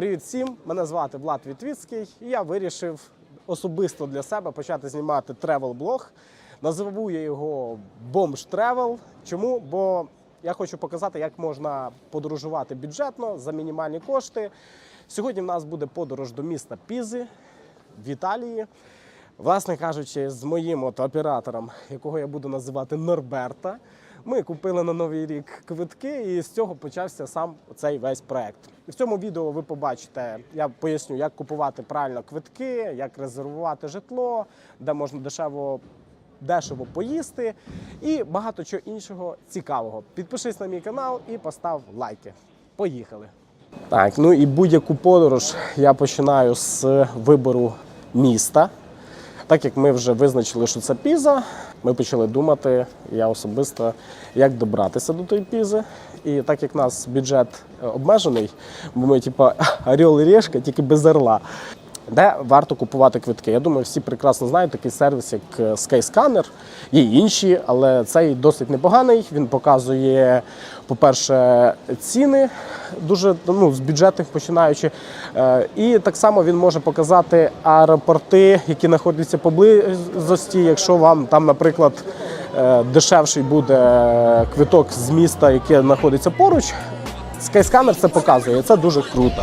Привіт всім! Мене звати Влад Вітвіцький, і я вирішив особисто для себе почати знімати тревел-блог. Назову я його Бомж Тревел. Чому? Бо я хочу показати, як можна подорожувати бюджетно за мінімальні кошти. Сьогодні в нас буде подорож до міста Пізи в Італії. Власне кажучи, з моїм от оператором, якого я буду називати Норберта, ми купили на новий рік квитки, і з цього почався сам цей весь проект. В цьому відео ви побачите, я поясню, як купувати правильно квитки, як резервувати житло, де можна дешево. Дешево поїсти і багато чого іншого цікавого. Підпишись на мій канал і постав лайки. Поїхали! Так, ну і будь-яку подорож я починаю з вибору міста. Так як ми вже визначили, що це піза, ми почали думати, я особисто, як добратися до тої пізи. І так як у нас бюджет е, обмежений, бо ми, типа, орел і решка, тільки без орла. Де варто купувати квитки? Я думаю, всі прекрасно знають такий сервіс, як е, Skyscanner. Є інші, але цей досить непоганий. Він показує, по-перше, ціни дуже ну, з бюджетних починаючи. Е, І так само він може показати аеропорти, які знаходяться поблизості. Якщо вам там, наприклад, е, дешевший буде квиток з міста, яке знаходиться поруч, Skyscanner це показує. Це дуже круто.